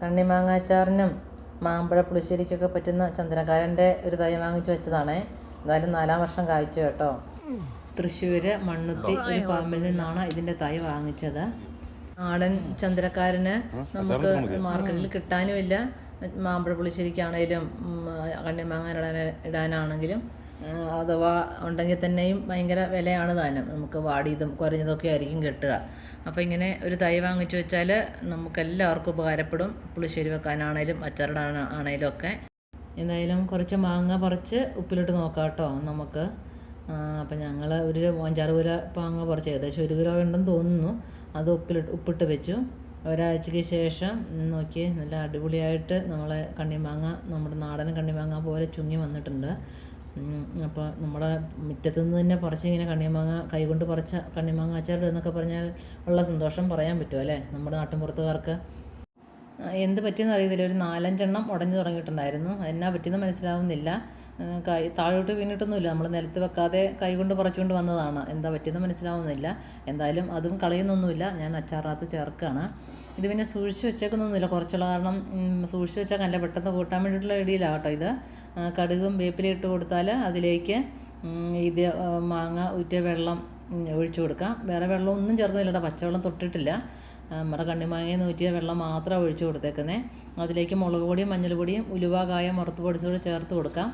കണ്ണിമാങ്ങാച്ചാറിനും മാമ്പഴ പുളിശ്ശേരിക്കൊക്കെ പറ്റുന്ന ചന്ദ്രകാരന്റെ ഒരു തൈ വാങ്ങിച്ചു വെച്ചതാണേ. എന്തായാലും നാലാം വർഷം കായ്ച്ചു കേട്ടോ. തൃശ്ശൂർ മണ്ണുത്തി ഒരു പാമ്പിൽ നിന്നാണ് ഇതിന്റെ തൈ വാങ്ങിച്ചത്. നാടൻ ചന്ദ്രക്കാരന് നമുക്ക് മാർക്കറ്റിൽ കിട്ടാനുമില്ല. മാമ്പഴ പുളിശ്ശേരിക്കാണേലും കണ്ണിമാങ്ങ ഇടാൻ ഇടാനാണെങ്കിലും. അഥവാ ഉണ്ടെങ്കിൽ തന്നെയും ഭയങ്കര വിലയാണ് താനും നമുക്ക് വാടിയതും കുറഞ്ഞതൊക്കെ ആയിരിക്കും കിട്ടുക. അപ്പോൾ ഇങ്ങനെ ഒരു തൈ വാങ്ങിച്ചു വെച്ചാൽ നമുക്കെല്ലാവർക്കും ഉപകാരപ്പെടും. പുളിശ്ശേരി വെക്കാനാണേലും അച്ചാറിടാൻ ആണേലും ഒക്കെ. എന്തായാലും കുറച്ച് മാങ്ങ പറിച്ച് ഉപ്പിലിട്ട് നോക്കാം കേട്ടോ നമുക്ക്. അപ്പം ഞങ്ങൾ ഒരു അഞ്ചാറ് കിലോ മാങ്ങ പറിച്ച് ഏകദേശം ഒരു കിലോ ഉണ്ടെന്ന് തോന്നുന്നു. അത് ഉപ്പിലിട്ട് ഉപ്പിട്ട് വെച്ചു. ഒരാഴ്ചയ്ക്ക് ശേഷം നോക്കി നല്ല അടിപൊളിയായിട്ട് നമ്മളെ കണ്ണിമാങ്ങ നമ്മുടെ നാടൻ കണ്ണിമാങ്ങ പോലെ ചുങ്ങി വന്നിട്ടുണ്ട്. അപ്പോൾ നമ്മുടെ മുറ്റത്തു നിന്ന് തന്നെ പറിച്ച് ഇങ്ങനെ കണ്ണിമാങ്ങ കൈകൊണ്ട് പറിച്ച കണ്ണിമാങ്ങ അച്ചാർ എന്നൊക്കെ പറഞ്ഞാൽ ഉള്ള സന്തോഷം പറയാൻ പറ്റുമല്ലേ നമ്മുടെ നാട്ടിൻപുറത്തുകാർക്ക്. എന്ത് പറ്റിയെന്ന് അറിയത്തില്ല. ഒരു നാലഞ്ചെണ്ണം ഉടഞ്ഞു തുടങ്ങിയിട്ടുണ്ടായിരുന്നു. എന്നാ പറ്റിയെന്ന് മനസ്സിലാവുന്നില്ല. കൈ താഴോട്ട് വീണിട്ടൊന്നുമില്ല. നമ്മൾ നിലത്ത് വെക്കാതെ കൈകൊണ്ട് പറിച്ചുകൊണ്ട് വന്നതാണ്. എന്താ പറ്റിയെന്ന് മനസ്സിലാവുന്നില്ല. എന്തായാലും അതും കളയുന്നൊന്നുമില്ല. ഞാൻ അച്ചാറിനകത്ത് ചേർക്കുകയാണ്. ഇത് പിന്നെ സൂക്ഷിച്ച് വെച്ചേക്കുന്നൊന്നുമില്ല. കുറച്ചുള്ള കാരണം സൂക്ഷിച്ച് വെച്ചാൽ നല്ല പെട്ടെന്ന് കൂട്ടാൻ വേണ്ടിയിട്ടുള്ള ഇടിയിലാണ് കേട്ടോ ഇത്. കടുകും വേപ്പിലയും ഇട്ട് കൊടുത്താൽ അതിലേക്ക് ഇത് മാങ്ങ ഊറ്റിയ വെള്ളം ഒഴിച്ചു കൊടുക്കാം. വേറെ വെള്ളം ഒന്നും ചേർക്കുന്നില്ല കേട്ടോ. പച്ചവെള്ളം തൊട്ടിട്ടില്ല. നമ്മുടെ കണ്ണിമാങ്ങയെ നൂറ്റിയ വെള്ളം മാത്രം ഒഴിച്ചു കൊടുത്തേക്കുന്നത് അതിലേക്ക് മുളക് പൊടിയും മഞ്ഞൾപ്പൊടിയും ഉലുവ കായം വറുത്ത് പൊടിച്ചുകൂടെ ചേർത്ത് കൊടുക്കാം.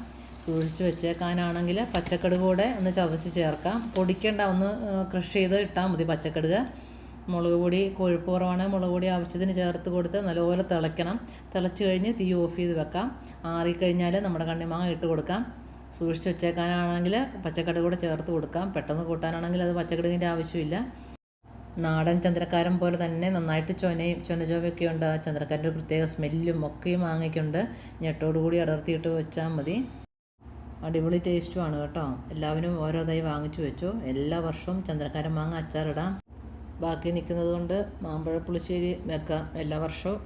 സൂക്ഷിച്ച് വെച്ചേക്കാനാണെങ്കിൽ പച്ചക്കടുക് കൂടെ ഒന്ന് ചതച്ച് ചേർക്കാം. പൊടിക്കേണ്ട ഒന്ന് ക്രഷ് ചെയ്ത് ഇട്ടാൽ മതി പച്ചക്കടുക്. മുളക് പൊടി കൊഴുപ്പ് കുറവാണെങ്കിൽ മുളക് പൊടി ആവശ്യത്തിന് ചേർത്ത് കൊടുത്ത് നല്ലപോലെ തിളയ്ക്കണം. തിളച്ച് കഴിഞ്ഞ് തീ ഓഫ് ചെയ്ത് വെക്കാം. ആറിക്കഴിഞ്ഞാൽ നമ്മുടെ കണ്ണിമാങ്ങ ഇട്ട് കൊടുക്കാം. സൂക്ഷിച്ച് വെച്ചേക്കാനാണെങ്കിൽ പച്ചക്കടുക് കൂടെ ചേർത്ത് കൊടുക്കാം. പെട്ടെന്ന് കൂട്ടാനാണെങ്കിൽ അത് പച്ചക്കടുകിന്റെ ആവശ്യമില്ല. നാടൻ ചന്ദ്രക്കാരൻ പോലെ തന്നെ നന്നായിട്ട് ചൊനയും ചൊനചോവയൊക്കെ ഉണ്ട്. ആ ചന്ദ്രക്കാരന്റെ ഒരു പ്രത്യേക സ്മെല്ലും ഒക്കെയും മാങ്ങയ്ക്കുണ്ട് ഞെട്ടോടു കൂടി അടർത്തിയിട്ട് വെച്ചാൽ മതി. അടിപൊളി ടേസ്റ്റുമാണ് കേട്ടോ. എല്ലാവരും ഓരോ തൈ വാങ്ങിച്ചു വെച്ചു. എല്ലാ വർഷവും ചന്ദ്രക്കാരൻ മാങ്ങ അച്ചാറിടാം. ബാക്കി നിൽക്കുന്നത് കൊണ്ട് മാമ്പഴ പുളിശ്ശേരി വെക്കാം എല്ലാ വർഷവും.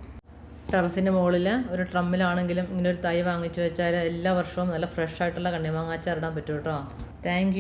ടെറസിന്റെ മുകളിൽ ഒരു ട്രമ്മിലാണെങ്കിലും ഇങ്ങനെ ഒരു തൈ വാങ്ങിച്ചു വെച്ചാൽ എല്ലാ വർഷവും നല്ല ഫ്രഷ് ആയിട്ടുള്ള കണ്ണിമാങ്ങ അച്ചാറിടാൻ പറ്റും കേട്ടോ. താങ്ക്